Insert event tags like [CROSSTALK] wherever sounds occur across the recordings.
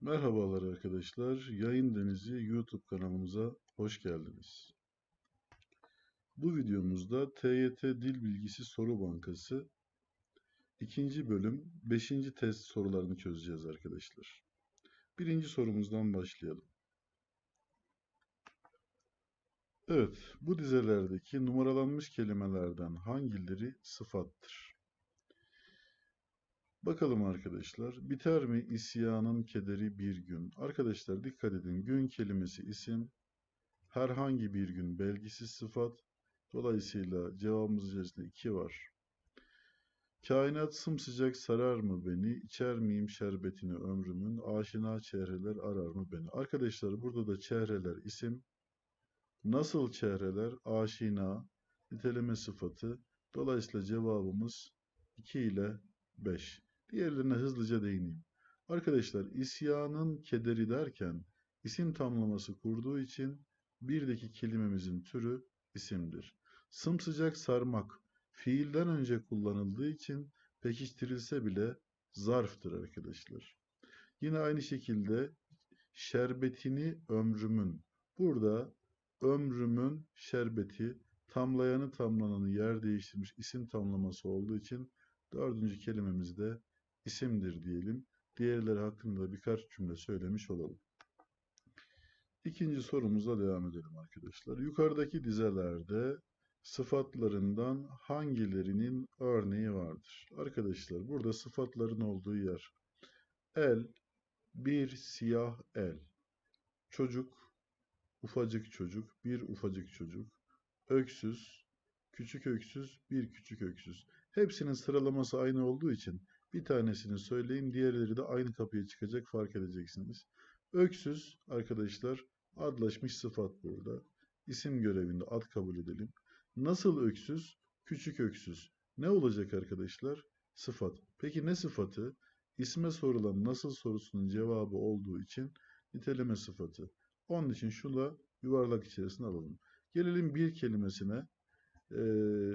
Merhabalar arkadaşlar. Yayın Denizi YouTube kanalımıza hoş geldiniz. Bu videomuzda TYT Dil Bilgisi Soru Bankası ikinci bölüm 5. test sorularını çözeceğiz arkadaşlar. Birinci sorumuzdan başlayalım. Evet, bu dizelerdeki numaralanmış kelimelerden hangileri sıfattır? Bakalım arkadaşlar. Biter mi isyanın kederi bir gün? Arkadaşlar dikkat edin. Gün kelimesi isim. Herhangi bir gün belgisiz sıfat. Dolayısıyla cevabımız içerisinde 2 var. Kainat sımsıcak sarar mı beni? İçer miyim şerbetini ömrümün? Aşina çehreler arar mı beni? Arkadaşlar burada da çehreler isim. Nasıl çehreler? Aşina. Niteleme sıfatı. Dolayısıyla cevabımız 2 ile 5. Diğerlerine hızlıca değineyim. Arkadaşlar isyanın kederi derken isim tamlaması kurduğu için birdeki kelimemizin türü isimdir. Sımsıcak sarmak fiilden önce kullanıldığı için pekiştirilse bile zarftır arkadaşlar. Yine aynı şekilde şerbetini ömrümün. Burada ömrümün şerbeti tamlayanı tamlananı yer değiştirmiş isim tamlaması olduğu için dördüncü kelimemiz de isimdir diyelim. Diğerleri hakkında birkaç cümle söylemiş olalım. İkinci sorumuza devam edelim arkadaşlar. Yukarıdaki dizelerde sıfatlarından hangilerinin örneği vardır? Arkadaşlar burada sıfatların olduğu yer. El, bir siyah el. Çocuk, ufacık çocuk, bir ufacık çocuk. Öksüz, küçük öksüz, bir küçük öksüz. Hepsinin sıralaması aynı olduğu için bir tanesini söyleyeyim, diğerleri de aynı kapıya çıkacak fark edeceksiniz. Öksüz arkadaşlar adlaşmış sıfat burada. İsim görevinde ad kabul edelim. Nasıl öksüz? Küçük öksüz. Ne olacak arkadaşlar? Sıfat. Peki ne sıfatı? İsme sorulan nasıl sorusunun cevabı olduğu için niteleme sıfatı. Onun için şunu yuvarlak içerisine alalım. Gelelim bir kelimesine. Ee,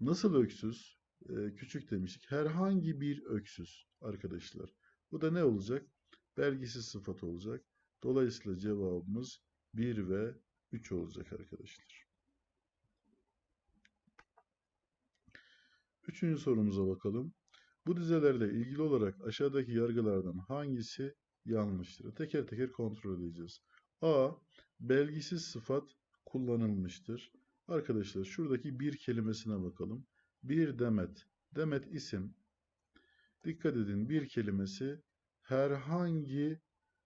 nasıl öksüz? Ee, küçük demiştik. Herhangi bir öksüz arkadaşlar. Bu da ne olacak? Belgisiz sıfat olacak. Dolayısıyla cevabımız 1 ve 3 olacak arkadaşlar. Üçüncü sorumuza bakalım. Bu dizelerle ilgili olarak aşağıdaki yargılardan hangisi yanlıştır? Teker teker kontrol edeceğiz. A. Belgisiz sıfat kullanılmıştır. Arkadaşlar şuradaki bir kelimesine bakalım. Bir demet. Demet isim. Dikkat edin bir kelimesi herhangi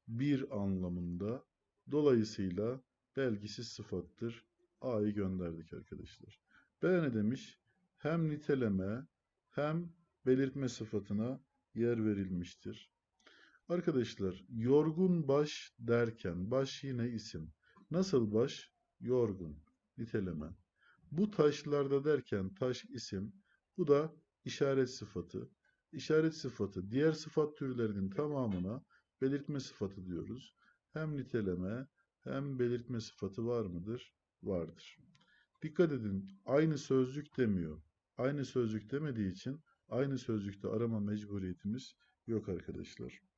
bir anlamında dolayısıyla belgisiz sıfattır. A'yı gönderdik arkadaşlar. B ne demiş? Hem niteleme hem belirtme sıfatına yer verilmiştir. Arkadaşlar yorgun baş derken baş yine isim. Nasıl baş? Yorgun. Niteleme. Bu taşlarda derken taş isim. Bu da işaret sıfatı. İşaret sıfatı diğer sıfat türlerinin tamamına belirtme sıfatı diyoruz. Hem niteleme hem belirtme sıfatı var mıdır? Vardır. Dikkat edin aynı sözcük demiyor. Aynı sözcük demediği için aynı sözcükte arama mecburiyetimiz yok arkadaşlar.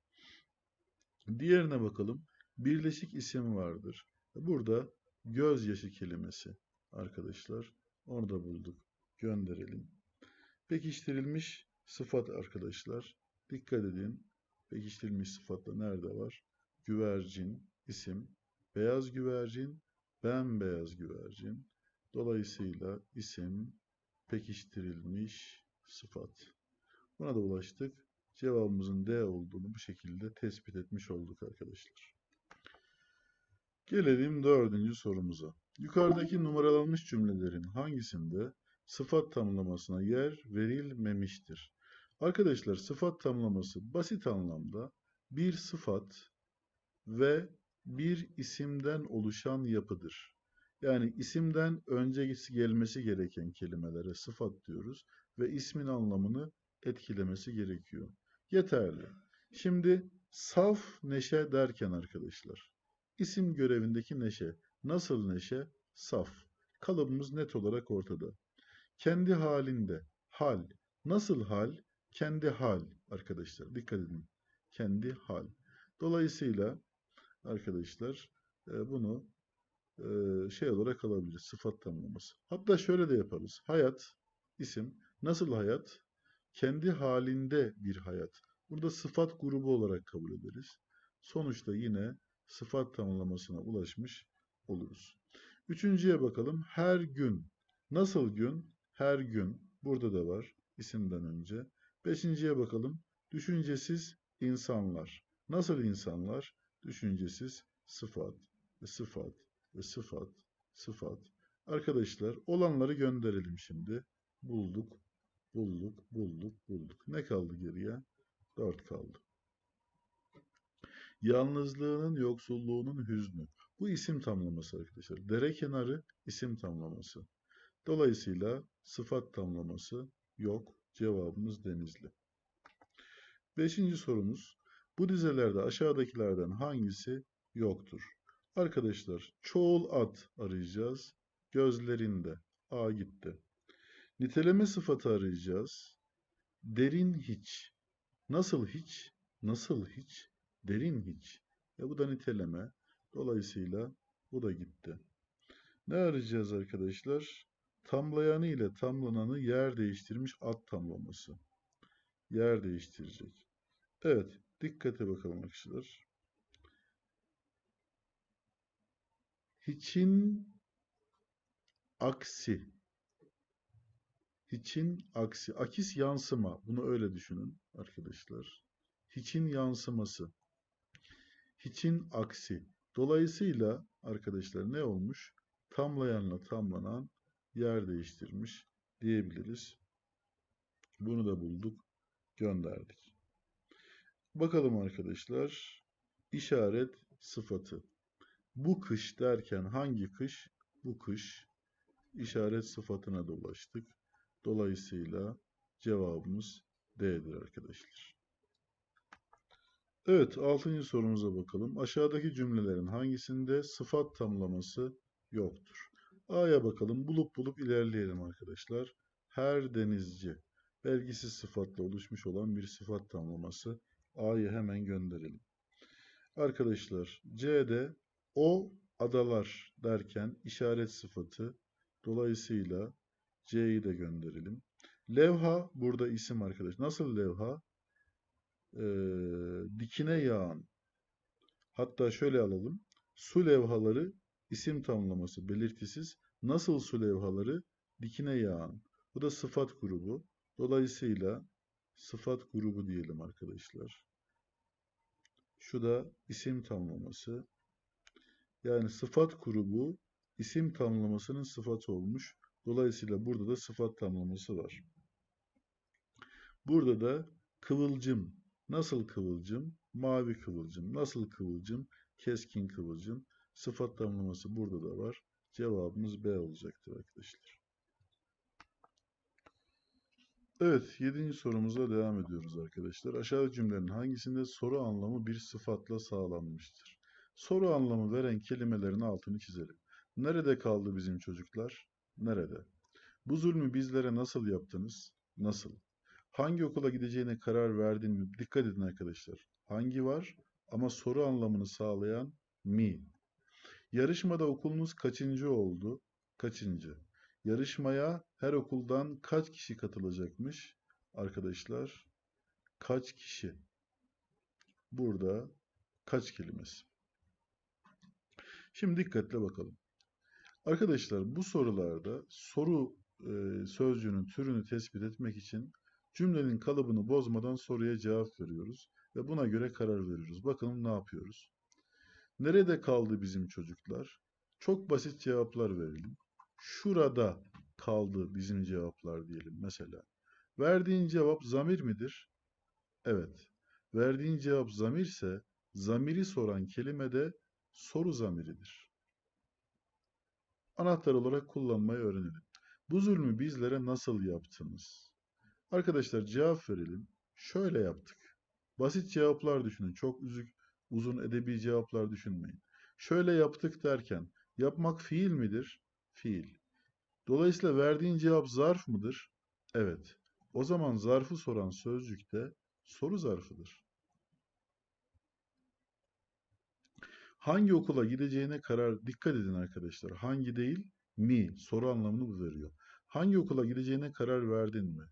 Diğerine bakalım. Birleşik isim vardır. Burada gözyaşı kelimesi arkadaşlar. Orada bulduk. Gönderelim. Pekiştirilmiş sıfat arkadaşlar. Dikkat edin. Pekiştirilmiş sıfatla nerede var? Güvercin, isim. Beyaz güvercin, bembeyaz güvercin. Dolayısıyla isim, pekiştirilmiş sıfat. Buna da ulaştık. Cevabımızın D olduğunu bu şekilde tespit etmiş olduk arkadaşlar. Gelelim dördüncü sorumuza. Yukarıdaki numaralanmış cümlelerin hangisinde sıfat tamlamasına yer verilmemiştir? Arkadaşlar sıfat tamlaması basit anlamda bir sıfat ve bir isimden oluşan yapıdır. Yani isimden önce gelmesi gereken kelimelere sıfat diyoruz ve ismin anlamını etkilemesi gerekiyor. Yeterli. Şimdi saf neşe derken arkadaşlar, isim görevindeki neşe. Nasıl neşe? Saf. Kalıbımız net olarak ortada. Kendi halinde. Hal. Nasıl hal? Kendi hal arkadaşlar. Dikkat edin. Kendi hal. Dolayısıyla arkadaşlar e, bunu e, şey olarak alabiliriz. Sıfat tamlaması. Hatta şöyle de yaparız. Hayat isim. Nasıl hayat? Kendi halinde bir hayat. Burada sıfat grubu olarak kabul ederiz. Sonuçta yine sıfat tamlamasına ulaşmış oluruz. Üçüncüye bakalım. Her gün. Nasıl gün? Her gün. Burada da var isimden önce. Beşinciye bakalım. Düşüncesiz insanlar. Nasıl insanlar? Düşüncesiz sıfat ve sıfat ve sıfat, sıfat. Arkadaşlar olanları gönderelim şimdi. Bulduk, bulduk, bulduk, bulduk. Ne kaldı geriye? 4 kaldı. Yalnızlığının, yoksulluğunun hüznü. Bu isim tamlaması arkadaşlar. Dere kenarı isim tamlaması. Dolayısıyla sıfat tamlaması yok. Cevabımız Denizli. Beşinci sorumuz. Bu dizelerde aşağıdakilerden hangisi yoktur? Arkadaşlar çoğul ad arayacağız. Gözlerinde. A gitti. Niteleme sıfatı arayacağız. Derin hiç. Nasıl hiç? Nasıl hiç? Derin hiç. E bu da niteleme. Dolayısıyla bu da gitti. Ne arayacağız arkadaşlar? Tamlayanı ile tamlananı yer değiştirmiş ad tamlaması. Yer değiştirecek. Evet, dikkate bakalım arkadaşlar. Hiçin aksi. Hiçin aksi. Akis yansıma. Bunu öyle düşünün arkadaşlar. Hiçin yansıması. Hiçin aksi. Dolayısıyla arkadaşlar ne olmuş? Tamlayanla tamlanan yer değiştirmiş diyebiliriz. Bunu da bulduk, gönderdik. Bakalım arkadaşlar. İşaret sıfatı. Bu kış derken hangi kış? Bu kış. İşaret sıfatına da ulaştık. Dolayısıyla cevabımız D'dir arkadaşlar. Evet, altıncı sorumuza bakalım. Aşağıdaki cümlelerin hangisinde sıfat tamlaması yoktur? A'ya bakalım. Bulup bulup ilerleyelim arkadaşlar. Her denizci. Belgisiz sıfatla oluşmuş olan bir sıfat tamlaması. A'yı hemen gönderelim. Arkadaşlar C'de o adalar derken işaret sıfatı. Dolayısıyla C'yi de gönderelim. Levha burada isim arkadaş. Nasıl levha? Ee, dikine yağan. Hatta şöyle alalım. Su levhaları isim tamlaması belirtisiz. Nasıl su levhaları? Dikine yağan. Bu da sıfat grubu. Dolayısıyla sıfat grubu diyelim arkadaşlar. Şu da isim tamlaması. Yani sıfat grubu isim tamlamasının sıfatı olmuş. Dolayısıyla burada da sıfat tamlaması var. Burada da kıvılcım. Nasıl kıvılcım? Mavi kıvılcım. Nasıl kıvılcım? Keskin kıvılcım. Sıfat tamlaması burada da var. Cevabımız B olacaktır arkadaşlar. Evet, yedinci sorumuza devam ediyoruz arkadaşlar. Aşağıdaki cümlenin hangisinde soru anlamı bir sıfatla sağlanmıştır? Soru anlamı veren kelimelerin altını çizelim. Nerede kaldı bizim çocuklar? Nerede? Bu zulmü bizlere nasıl yaptınız? Nasıl? Hangi okula gideceğine karar verdin mi? Dikkat edin arkadaşlar. Hangi var? Ama soru anlamını sağlayan mi. Yarışmada okulunuz kaçıncı oldu? Kaçıncı? Yarışmaya her okuldan kaç kişi katılacakmış? Arkadaşlar kaç kişi? Burada kaç kelimesi? Şimdi dikkatle bakalım. Arkadaşlar bu sorularda soru e, sözcüğünün türünü tespit etmek için cümlenin kalıbını bozmadan soruya cevap veriyoruz ve buna göre karar veriyoruz. Bakalım ne yapıyoruz? Nerede kaldı bizim çocuklar? Çok basit cevaplar verelim. Şurada kaldı bizim cevaplar diyelim mesela. Verdiğin cevap zamir midir? Evet. Verdiğin cevap zamirse zamiri soran kelime de soru zamiridir. Anahtar olarak kullanmayı öğrenelim. Bu zulmü bizlere nasıl yaptınız? Arkadaşlar cevap verelim. Şöyle yaptık. Basit cevaplar düşünün. Çok üzük, uzun edebi cevaplar düşünmeyin. Şöyle yaptık derken yapmak fiil midir? Fiil. Dolayısıyla verdiğin cevap zarf mıdır? Evet. O zaman zarfı soran sözcük de soru zarfıdır. Hangi okula gideceğine karar dikkat edin arkadaşlar. Hangi değil, mi soru anlamını bu veriyor. Hangi okula gideceğine karar verdin mi?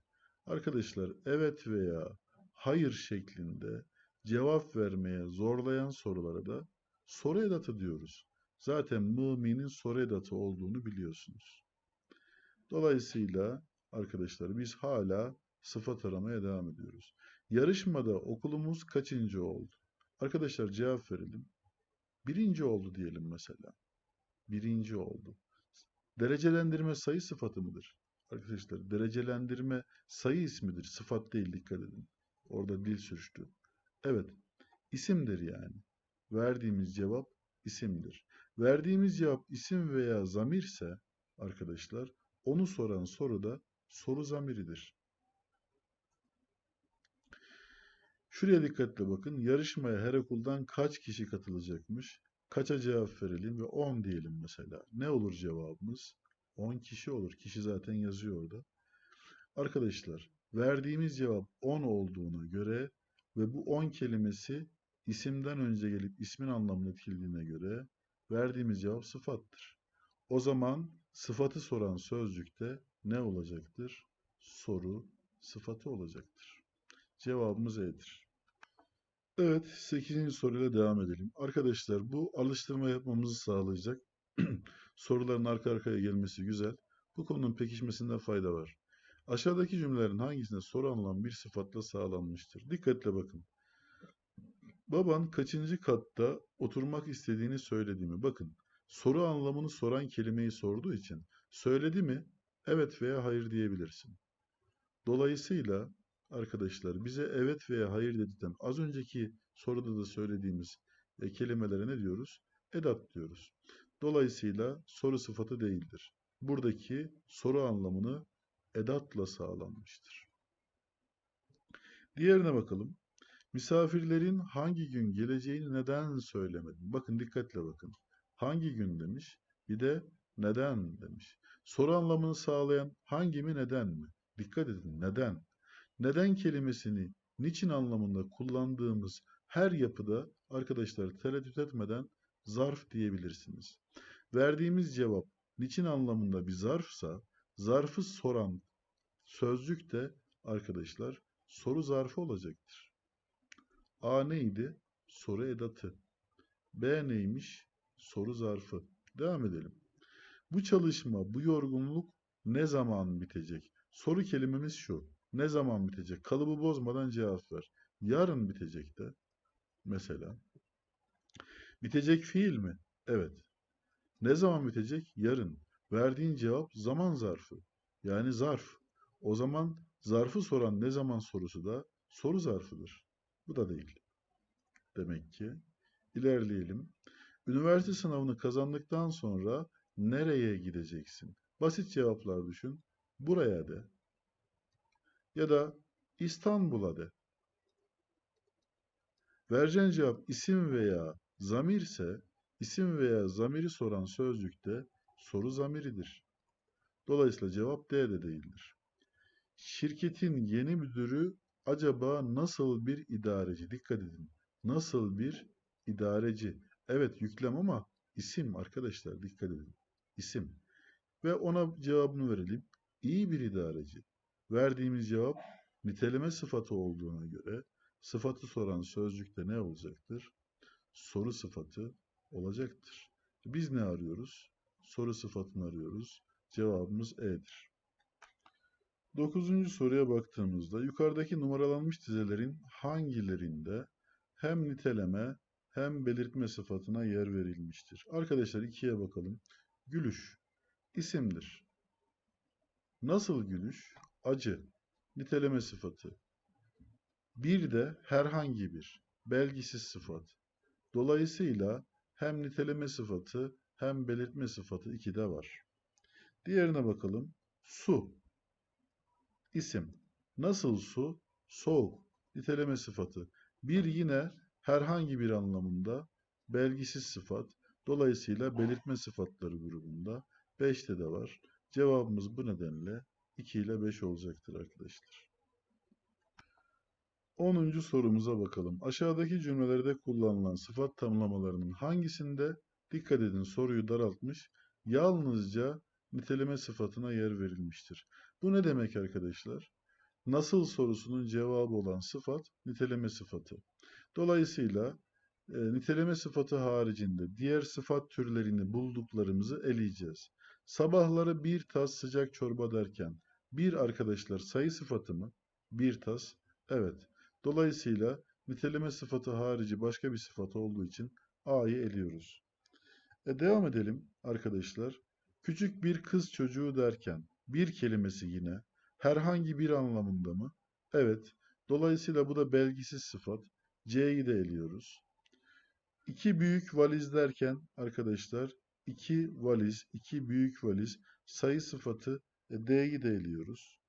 Arkadaşlar evet veya hayır şeklinde cevap vermeye zorlayan sorulara da soru edatı diyoruz. Zaten müminin soru edatı olduğunu biliyorsunuz. Dolayısıyla arkadaşlar biz hala sıfat aramaya devam ediyoruz. Yarışmada okulumuz kaçıncı oldu? Arkadaşlar cevap verelim. Birinci oldu diyelim mesela. Birinci oldu. Derecelendirme sayı sıfatı mıdır? Arkadaşlar derecelendirme sayı ismidir. Sıfat değil dikkat edin. Orada dil sürçtü. Evet. isimdir yani. Verdiğimiz cevap isimdir. Verdiğimiz cevap isim veya zamirse arkadaşlar onu soran soru da soru zamiridir. Şuraya dikkatle bakın. Yarışmaya her okuldan kaç kişi katılacakmış? Kaça cevap verelim ve 10 diyelim mesela. Ne olur cevabımız? 10 kişi olur. Kişi zaten yazıyor orada. Arkadaşlar verdiğimiz cevap 10 olduğuna göre ve bu 10 kelimesi isimden önce gelip ismin anlamını etkilediğine göre verdiğimiz cevap sıfattır. O zaman sıfatı soran sözcükte ne olacaktır? Soru sıfatı olacaktır. Cevabımız E'dir. Evet, 8. soruyla devam edelim. Arkadaşlar bu alıştırma yapmamızı sağlayacak. [CLEARS THROAT] Soruların arka arkaya gelmesi güzel. Bu konunun pekişmesinde fayda var. Aşağıdaki cümlelerin hangisinde soru anlam bir sıfatla sağlanmıştır? Dikkatle bakın. Baban kaçıncı katta oturmak istediğini söyledi mi? Bakın, soru anlamını soran kelimeyi sorduğu için söyledi mi? Evet veya hayır diyebilirsin. Dolayısıyla arkadaşlar bize evet veya hayır dedikten az önceki soruda da söylediğimiz e, kelimelere ne diyoruz? Edat diyoruz. Dolayısıyla soru sıfatı değildir. Buradaki soru anlamını edatla sağlanmıştır. Diğerine bakalım. Misafirlerin hangi gün geleceğini neden söylemedin? Bakın dikkatle bakın. Hangi gün demiş, bir de neden demiş. Soru anlamını sağlayan hangi mi neden mi? Dikkat edin neden. Neden kelimesini niçin anlamında kullandığımız her yapıda arkadaşlar tereddüt etmeden zarf diyebilirsiniz. Verdiğimiz cevap niçin anlamında bir zarfsa zarfı soran sözcük de arkadaşlar soru zarfı olacaktır. A neydi? Soru edatı. B neymiş? Soru zarfı. Devam edelim. Bu çalışma, bu yorgunluk ne zaman bitecek? Soru kelimemiz şu. Ne zaman bitecek? Kalıbı bozmadan cevap ver. Yarın bitecek de. Mesela. Bitecek fiil mi? Evet. Ne zaman bitecek? Yarın. Verdiğin cevap zaman zarfı. Yani zarf. O zaman zarfı soran ne zaman sorusu da soru zarfıdır. Bu da değil. Demek ki. İlerleyelim. Üniversite sınavını kazandıktan sonra nereye gideceksin? Basit cevaplar düşün. Buraya de. Ya da İstanbul'a de. Vereceğin cevap isim veya zamirse isim veya zamiri soran sözcükte soru zamiridir. Dolayısıyla cevap D de değildir. Şirketin yeni müdürü acaba nasıl bir idareci? Dikkat edin. Nasıl bir idareci? Evet yüklem ama isim arkadaşlar dikkat edin. İsim. Ve ona cevabını verelim. İyi bir idareci. Verdiğimiz cevap niteleme sıfatı olduğuna göre sıfatı soran sözcükte ne olacaktır? Soru sıfatı olacaktır. Biz ne arıyoruz? Soru sıfatını arıyoruz. Cevabımız E'dir. Dokuzuncu soruya baktığımızda yukarıdaki numaralanmış dizelerin hangilerinde hem niteleme hem belirtme sıfatına yer verilmiştir? Arkadaşlar ikiye bakalım. Gülüş isimdir. Nasıl gülüş? Acı. Niteleme sıfatı. Bir de herhangi bir. Belgisiz sıfat. Dolayısıyla hem niteleme sıfatı hem belirtme sıfatı ikide var. Diğerine bakalım. Su. İsim. Nasıl su? Soğuk. Niteleme sıfatı. Bir yine herhangi bir anlamında belgisiz sıfat. Dolayısıyla belirtme sıfatları grubunda 5'te de var. Cevabımız bu nedenle 2 ile 5 olacaktır arkadaşlar. 10. sorumuza bakalım. Aşağıdaki cümlelerde kullanılan sıfat tamlamalarının hangisinde dikkat edin soruyu daraltmış yalnızca niteleme sıfatına yer verilmiştir. Bu ne demek arkadaşlar? Nasıl sorusunun cevabı olan sıfat niteleme sıfatı. Dolayısıyla e, niteleme sıfatı haricinde diğer sıfat türlerini bulduklarımızı eleyeceğiz. Sabahları bir tas sıcak çorba derken bir arkadaşlar sayı sıfatı mı? Bir tas. Evet. Dolayısıyla niteleme sıfatı harici başka bir sıfat olduğu için A'yı eliyoruz. E devam edelim arkadaşlar. Küçük bir kız çocuğu derken bir kelimesi yine herhangi bir anlamında mı? Evet. Dolayısıyla bu da belgisiz sıfat. C'yi de eliyoruz. İki büyük valiz derken arkadaşlar iki valiz, iki büyük valiz sayı sıfatı e, D'yi de eliyoruz.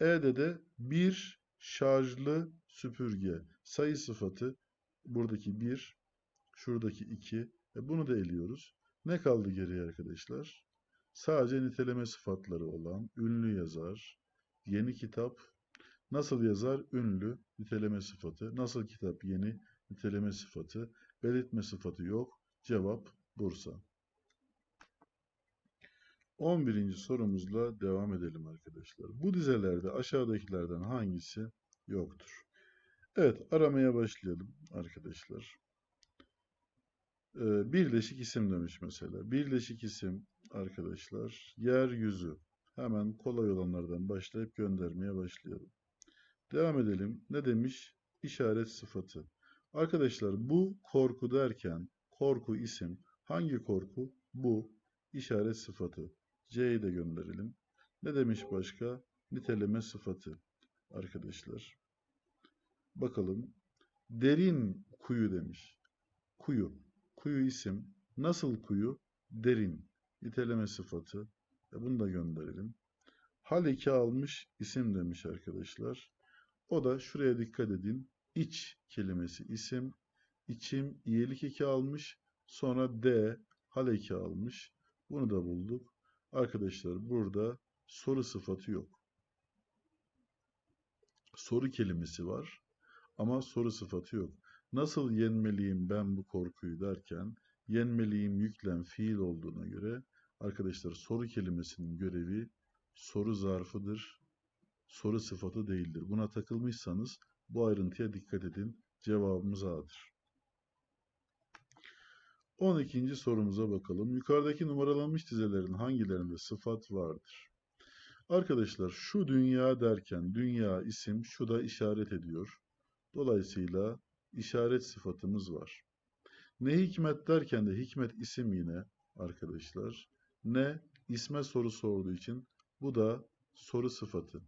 E'de de bir şarjlı süpürge sayı sıfatı buradaki bir, şuradaki iki e, bunu da eliyoruz. Ne kaldı geriye arkadaşlar? Sadece niteleme sıfatları olan ünlü yazar, yeni kitap, nasıl yazar? Ünlü, niteleme sıfatı, nasıl kitap yeni, niteleme sıfatı, belirtme sıfatı yok. Cevap Bursa. 11. sorumuzla devam edelim arkadaşlar. Bu dizelerde aşağıdakilerden hangisi yoktur? Evet, aramaya başlayalım arkadaşlar. Ee, birleşik isim demiş mesela. Birleşik isim arkadaşlar, yeryüzü. Hemen kolay olanlardan başlayıp göndermeye başlayalım. Devam edelim. Ne demiş? İşaret sıfatı. Arkadaşlar bu korku derken korku isim. Hangi korku? Bu işaret sıfatı. C'yi de gönderelim. Ne demiş başka? Niteleme sıfatı. Arkadaşlar. Bakalım. Derin kuyu demiş. Kuyu. Kuyu isim. Nasıl kuyu? Derin. Niteleme sıfatı. E bunu da gönderelim. Hal 2 almış isim demiş arkadaşlar. O da şuraya dikkat edin. İç kelimesi isim. İçim iyilik 2 almış. Sonra D hal 2 almış. Bunu da bulduk. Arkadaşlar burada soru sıfatı yok. Soru kelimesi var ama soru sıfatı yok. Nasıl yenmeliyim ben bu korkuyu derken yenmeliyim yüklem fiil olduğuna göre arkadaşlar soru kelimesinin görevi soru zarfıdır. Soru sıfatı değildir. Buna takılmışsanız bu ayrıntıya dikkat edin. Cevabımız A'dır. 12. sorumuza bakalım. Yukarıdaki numaralanmış dizelerin hangilerinde sıfat vardır? Arkadaşlar şu dünya derken dünya isim şu da işaret ediyor. Dolayısıyla işaret sıfatımız var. Ne hikmet derken de hikmet isim yine arkadaşlar. Ne isme soru sorduğu için bu da soru sıfatı.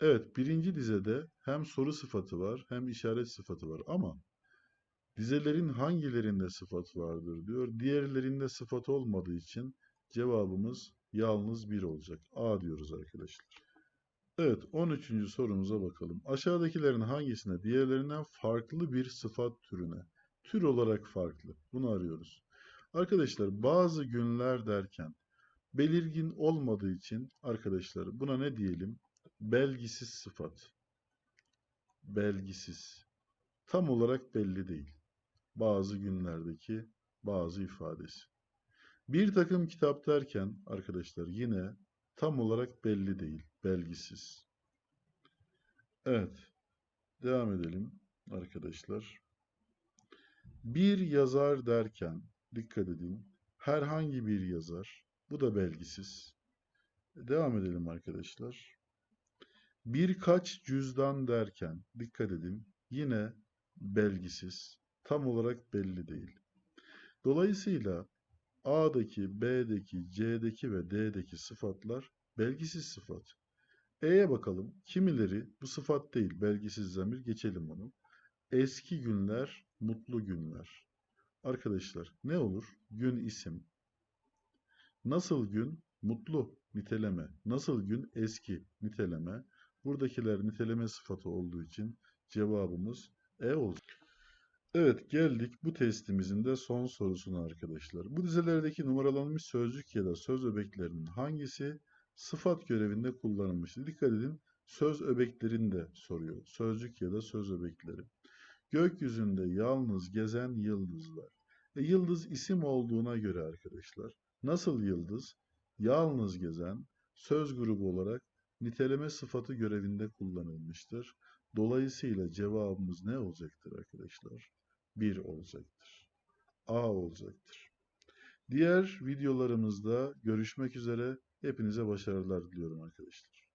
Evet birinci dizede hem soru sıfatı var hem işaret sıfatı var ama dizelerin hangilerinde sıfat vardır diyor. Diğerlerinde sıfat olmadığı için cevabımız yalnız bir olacak. A diyoruz arkadaşlar. Evet 13. sorumuza bakalım. Aşağıdakilerin hangisine diğerlerinden farklı bir sıfat türüne, tür olarak farklı bunu arıyoruz. Arkadaşlar bazı günler derken belirgin olmadığı için arkadaşlar buna ne diyelim? Belgisiz sıfat. Belgisiz. Tam olarak belli değil. Bazı günlerdeki bazı ifadesi. Bir takım kitap derken arkadaşlar yine tam olarak belli değil. Belgisiz. Evet. Devam edelim arkadaşlar. Bir yazar derken dikkat edin. Herhangi bir yazar. Bu da belgisiz. Devam edelim arkadaşlar. Birkaç cüzdan derken dikkat edin. Yine belgisiz. Tam olarak belli değil. Dolayısıyla A'daki, B'deki, C'deki ve D'deki sıfatlar belgisiz sıfat. E'ye bakalım. Kimileri bu sıfat değil, belgisiz zamir. Geçelim onu. Eski günler, mutlu günler. Arkadaşlar ne olur? Gün isim. Nasıl gün? Mutlu niteleme. Nasıl gün? Eski niteleme. Buradakiler niteleme sıfatı olduğu için cevabımız E olacak. Evet, geldik bu testimizin de son sorusuna arkadaşlar. Bu dizelerdeki numaralanmış sözcük ya da söz öbeklerinin hangisi sıfat görevinde kullanılmıştır? Dikkat edin, söz öbeklerinde soruyor. Sözcük ya da söz öbekleri. Gökyüzünde yalnız gezen yıldızlar. E, yıldız isim olduğuna göre arkadaşlar. Nasıl yıldız? Yalnız gezen söz grubu olarak niteleme sıfatı görevinde kullanılmıştır. Dolayısıyla cevabımız ne olacaktır arkadaşlar? 1 olacaktır. A olacaktır. Diğer videolarımızda görüşmek üzere. Hepinize başarılar diliyorum arkadaşlar.